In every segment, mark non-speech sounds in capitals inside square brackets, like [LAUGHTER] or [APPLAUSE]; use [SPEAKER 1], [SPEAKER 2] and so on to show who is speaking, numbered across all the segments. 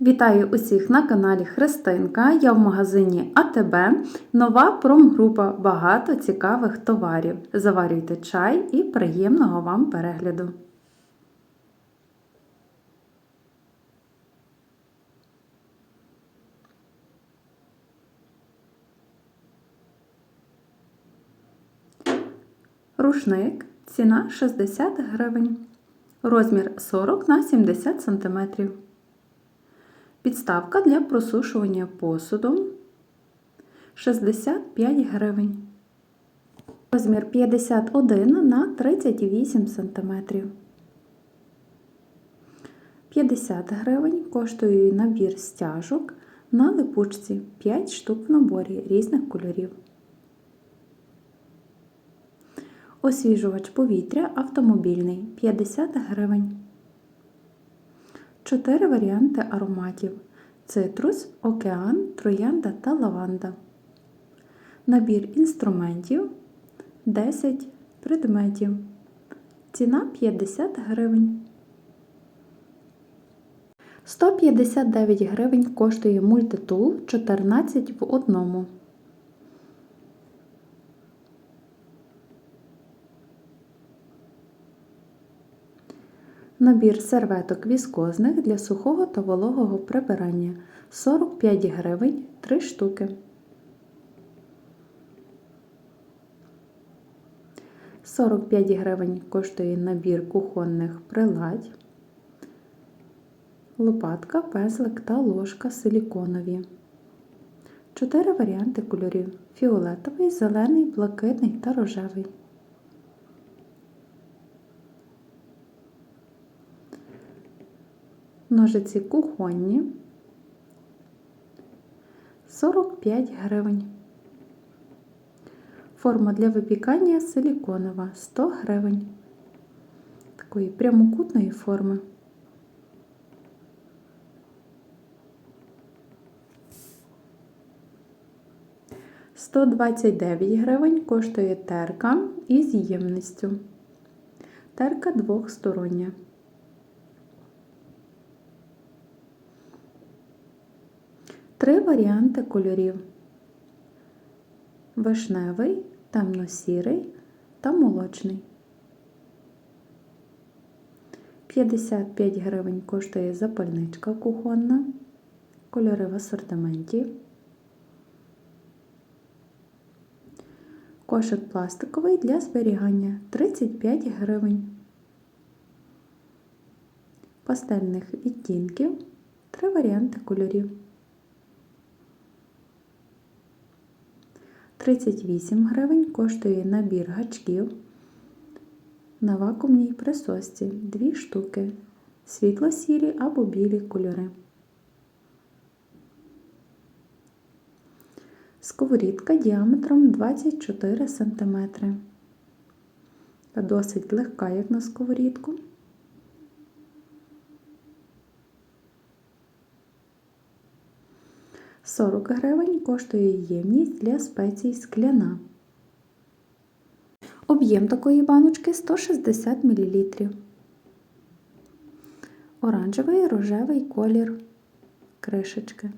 [SPEAKER 1] Вітаю усіх на каналі Христинка. Я в магазині АТБ. Нова промгрупа. Багато цікавих товарів. Заварюйте чай і приємного вам перегляду. Рушник. Ціна 60 гривень. Розмір 40 на 70 см. Підставка для просушування посуду 65 гривень. Розмір 51 на 38 см. 50 гривень коштує набір стяжок на липучці 5 штук в наборі різних кольорів. Освіжувач повітря автомобільний 50 гривень. Чотири варіанти ароматів: цитрус, океан, троянда та лаванда. Набір інструментів 10 предметів. Ціна 50 гривень. 159 гривень коштує мультитул 14 в одному. Набір серветок віскозних для сухого та вологого прибирання 45 гривень 3 штуки. Сорок п'ять гривень коштує набір кухонних приладь, лопатка, пезлик та ложка силіконові. Чотири варіанти кольорів: фіолетовий, зелений, блакитний та рожевий. Ножиці кухонні 45 гривень. Форма для випікання силіконова 100 гривень. Такої прямокутної форми. Сто двадцять дев'ять гривень коштує терка із ємністю. Терка двохстороння. Три варіанти кольорів: вишневий, темно-сірий та молочний. 55 гривень коштує запальничка кухонна, кольори в асортименті. Кошик пластиковий для зберігання 35 гривень. Пастельних відтінків. Три варіанти кольорів. 38 гривень коштує набір гачків на вакуумній присосці 2 штуки, світло-сірі або білі кольори. Сковорідка діаметром 24 см. Досить легка, як на сковорідку. Сорок гривень коштує ємність для спецій скляна. Об'єм такої баночки 160 мл. Оранжевий рожевий колір кришечки.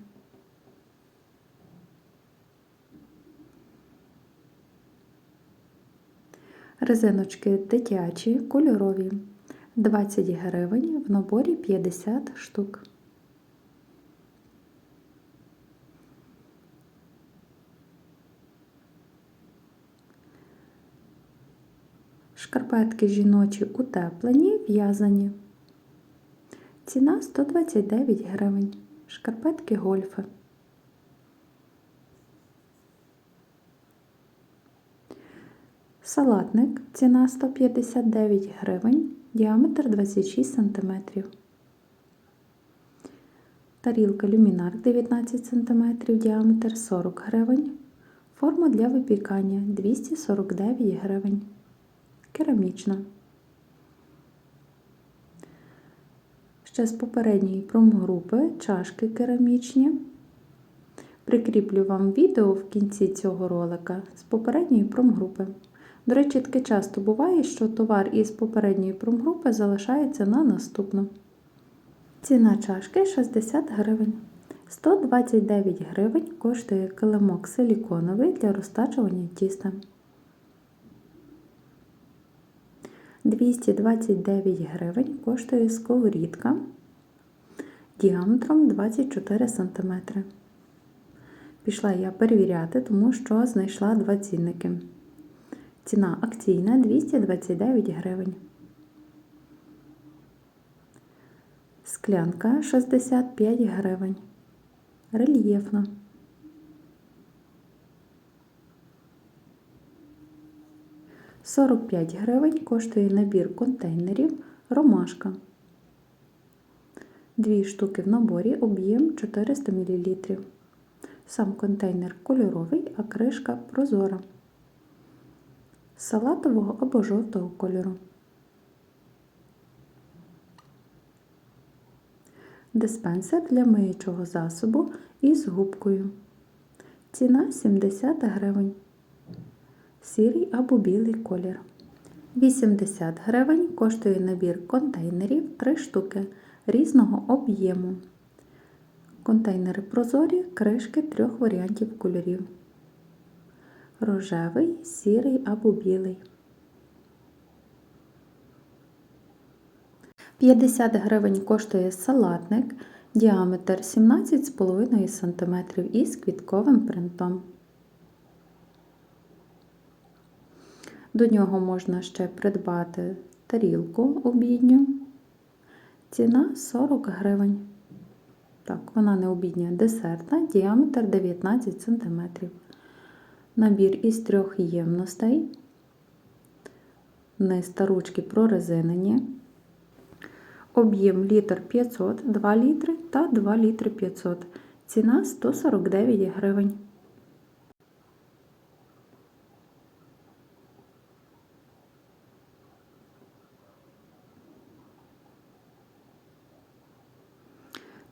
[SPEAKER 1] Резиночки дитячі, кольорові. 20 гривень в наборі 50 штук. Шкарпетки жіночі утеплені, в'язані. Ціна 129 гривень. Шкарпетки гольфи. Салатник. Ціна 159 гривень, діаметр 26 см. Тарілка люмінар 19 см, діаметр 40 гривень. Форма для випікання 249 гривень керамічна. Ще з попередньої промгрупи чашки керамічні. Прикріплю вам відео в кінці цього ролика з попередньої промгрупи. До речі, таке часто буває, що товар із попередньої промгрупи залишається на наступну. Ціна чашки 60 гривень. 129 гривень коштує килимок силіконовий для розтачування тіста. 229 гривень коштує сковорідка діаметром 24 см. Пішла я перевіряти, тому що знайшла два цінники. Ціна акційна 229 гривень. Склянка 65 гривень. Рельєфна. Сорок п'ять гривень коштує набір контейнерів Ромашка. Дві штуки в наборі об'єм 400 мл. Сам контейнер кольоровий, а кришка прозора. Салатового або жовтого кольору. Диспенсер для миючого засобу із губкою. Ціна 70 гривень. Сірий або білий колір. 80 гривень коштує набір контейнерів 3 штуки різного об'єму. Контейнери прозорі, кришки трьох варіантів кольорів. Рожевий, сірий або білий. 50 гривень коштує салатник, діаметр 17,5 см із квітковим принтом. До нього можна ще придбати тарілку обідню. Ціна 40 гривень. Так, вона не обідня десертна, діаметр 19 см. Набір із трьох ємностей. Низ ручки прорезинені. Об'єм літр 500, 2 літри та 2 літри 500. Ціна 149 гривень.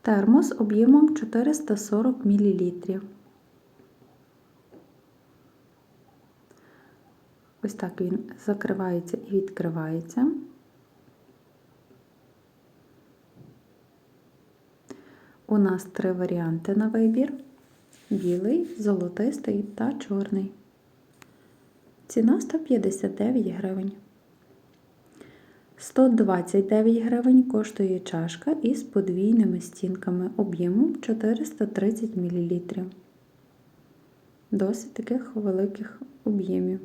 [SPEAKER 1] Термос об'ємом 440 мл. Ось так він закривається і відкривається. У нас три варіанти на вибір: білий, золотистий та чорний. Ціна 159 гривень. 129 гривень коштує чашка із подвійними стінками об'ємом 430 мл. Досить таких великих об'ємів.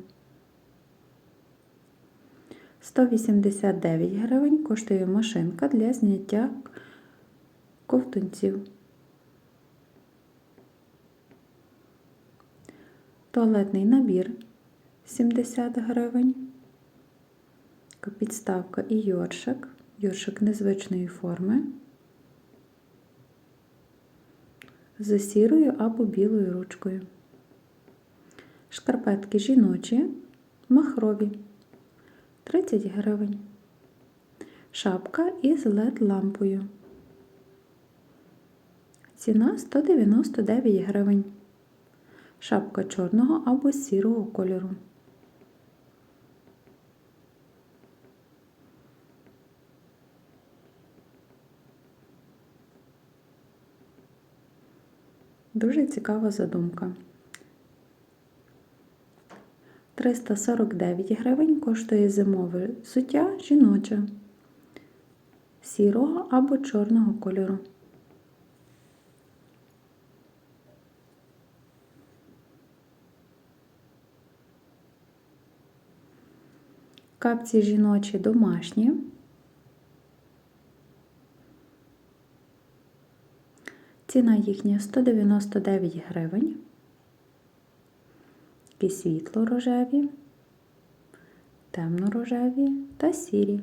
[SPEAKER 1] 189 гривень коштує машинка для зняття ковтунців. Туалетний набір 70 гривень. Підставка і йоршик. Йоршик незвичної форми. З сірою або білою ручкою. Шкарпетки жіночі, махрові 30 гривень. Шапка із led лампою. Ціна 199 гривень. Шапка чорного або сірого кольору. Дуже цікава задумка. 349 гривень коштує зимове взуття жіноче сірого або чорного кольору. Капці жіночі домашні. Ціна їхня 199 гривень. Такі світло рожеві, темно рожеві та сірі.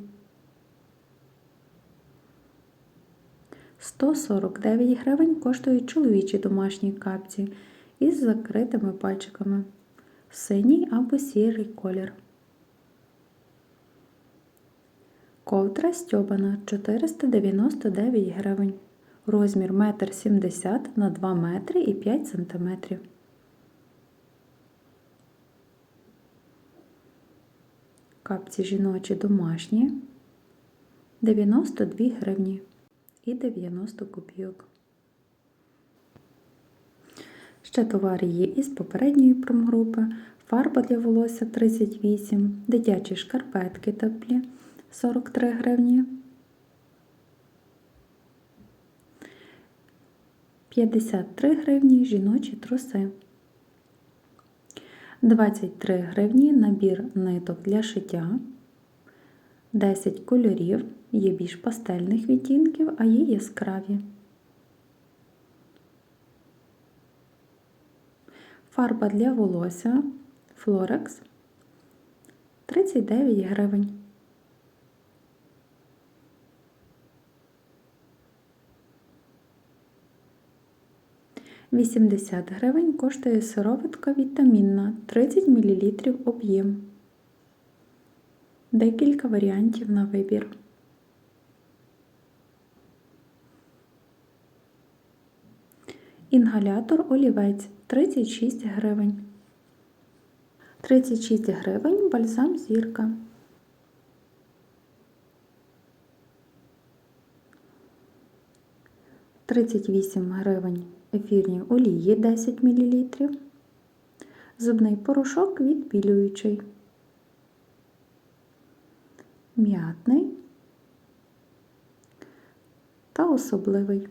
[SPEAKER 1] 149 гривень коштують чоловічі домашні капці із закритими пальчиками. Синій або сірий колір. Ковдра стьобана 499 гривень. Розмір 1,70 м на 2 метри і 5 см. Капці жіночі домашні 92 гривні. і 90 копійок. Ще товари є із попередньої промгрупи. Фарба для волосся 38, дитячі шкарпетки теплі 43 гривні. 53 гривні жіночі труси. 23 гривні набір ниток для шиття. 10 кольорів, є більш пастельних відтінків, а є яскраві. Фарба для волосся Флорекс 39 гривень. Вісімдесят гривень коштує сироватка вітамінна 30 мл об'єм. Декілька варіантів на вибір. Інгалятор олівець 36 гривень. 36 гривень бальзам зірка. Тридцять вісім гривень ефірні олії 10 мл. Зубний порошок відбілюючий. М'ятний та особливий.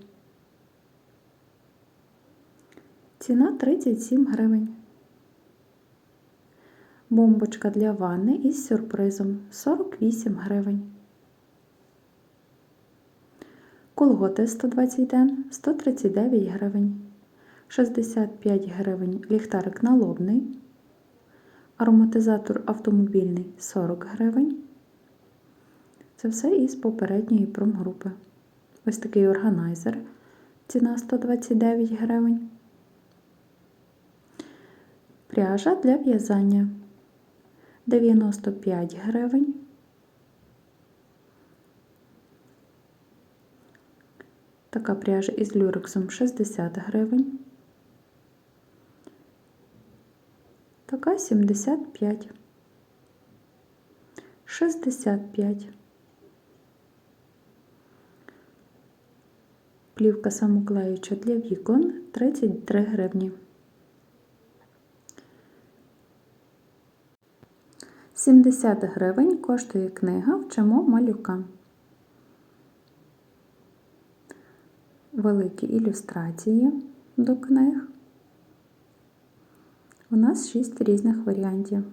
[SPEAKER 1] Ціна 37 гривень. Бомбочка для ванни із сюрпризом 48 гривень. Колготи 120 ден 139 гривень. 65 гривень ліхтарик налобний. Ароматизатор автомобільний 40 гривень. Це все із попередньої промгрупи. Ось такий органайзер. Ціна 129 гривень. Пряжа для в'язання 95 гривень. Така пряжа із люрексом 60 гривень. Така 75. 65. Плівка самоклеюча для вікон 33 гривні. 70 гривень коштує книга Вчимо малюка. Великі ілюстрації до книг. У нас 6 різних варіантів.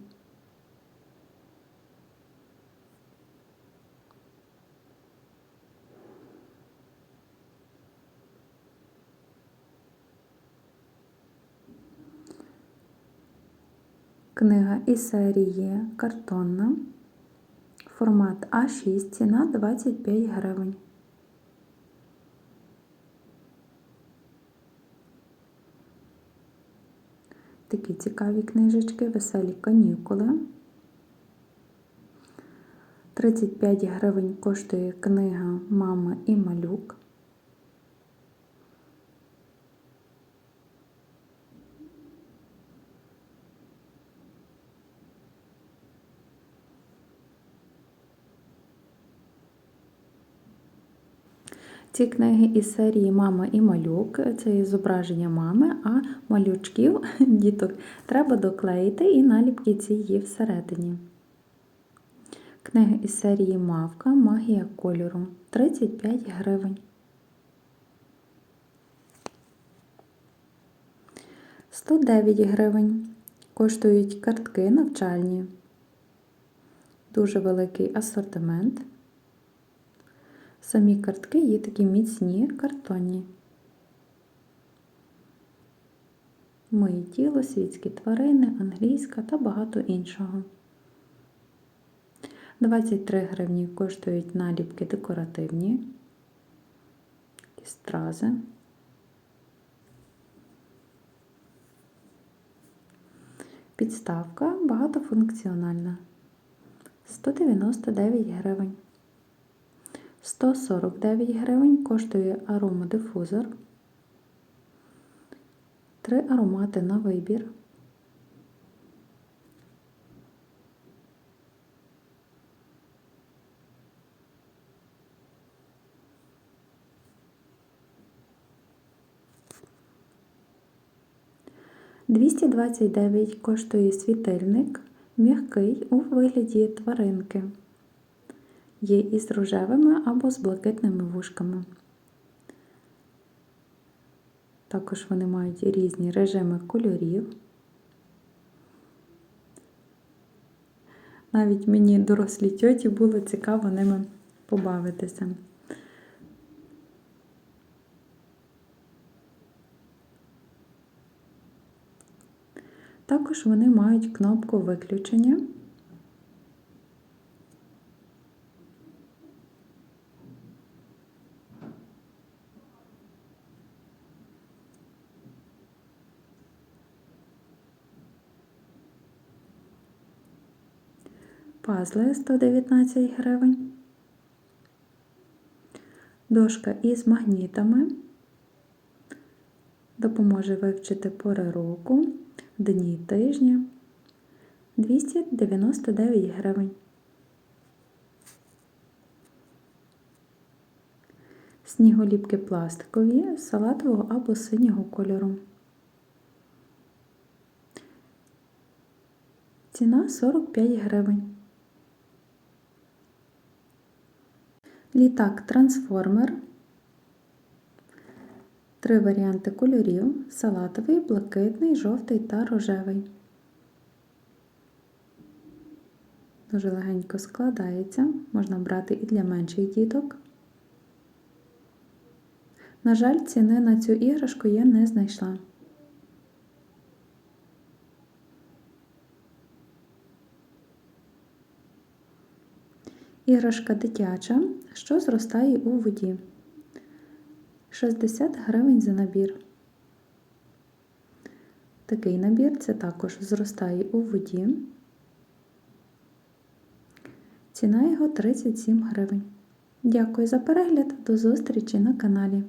[SPEAKER 1] Книга із серії картонна. Формат А6, ціна 25 гривень. Такі цікаві книжечки, веселі канікули. 35 гривень коштує книга Мама і малюк. Ці книги із серії Мама і малюк це зображення мами, а малючків, [LAUGHS] діток, треба доклеїти і наліпки ці є всередині. Книги із серії Мавка Магія кольору 35 гривень. 109 гривень. Коштують картки навчальні. Дуже великий асортимент. Самі картки є такі міцні картонні. Моє тіло, світські тварини, англійська та багато іншого. 23 гривні коштують наліпки декоративні, стрази. Підставка багатофункціональна. 199 гривень. 149 гривень коштує аромодифузор. Три аромати на вибір. Двісті двадцять коштує світильник м'який у вигляді тваринки. Є із рожевими або з блакитними вушками. Також вони мають різні режими кольорів. Навіть мені дорослій тьоті було цікаво ними побавитися. Також вони мають кнопку виключення. Пазли 119 гривень. Дошка із магнітами допоможе вивчити пори року, дні тижня 299 гривень. Сніголіпки пластикові салатового або синього кольору. Ціна 45 гривень. Літак трансформер. Три варіанти кольорів: салатовий, блакитний, жовтий та рожевий. Дуже легенько складається, можна брати і для менших діток. На жаль, ціни на цю іграшку я не знайшла. Іграшка дитяча, що зростає у воді. 60 гривень за набір. Такий набір це також зростає у воді. Ціна його 37 гривень. Дякую за перегляд, до зустрічі на каналі.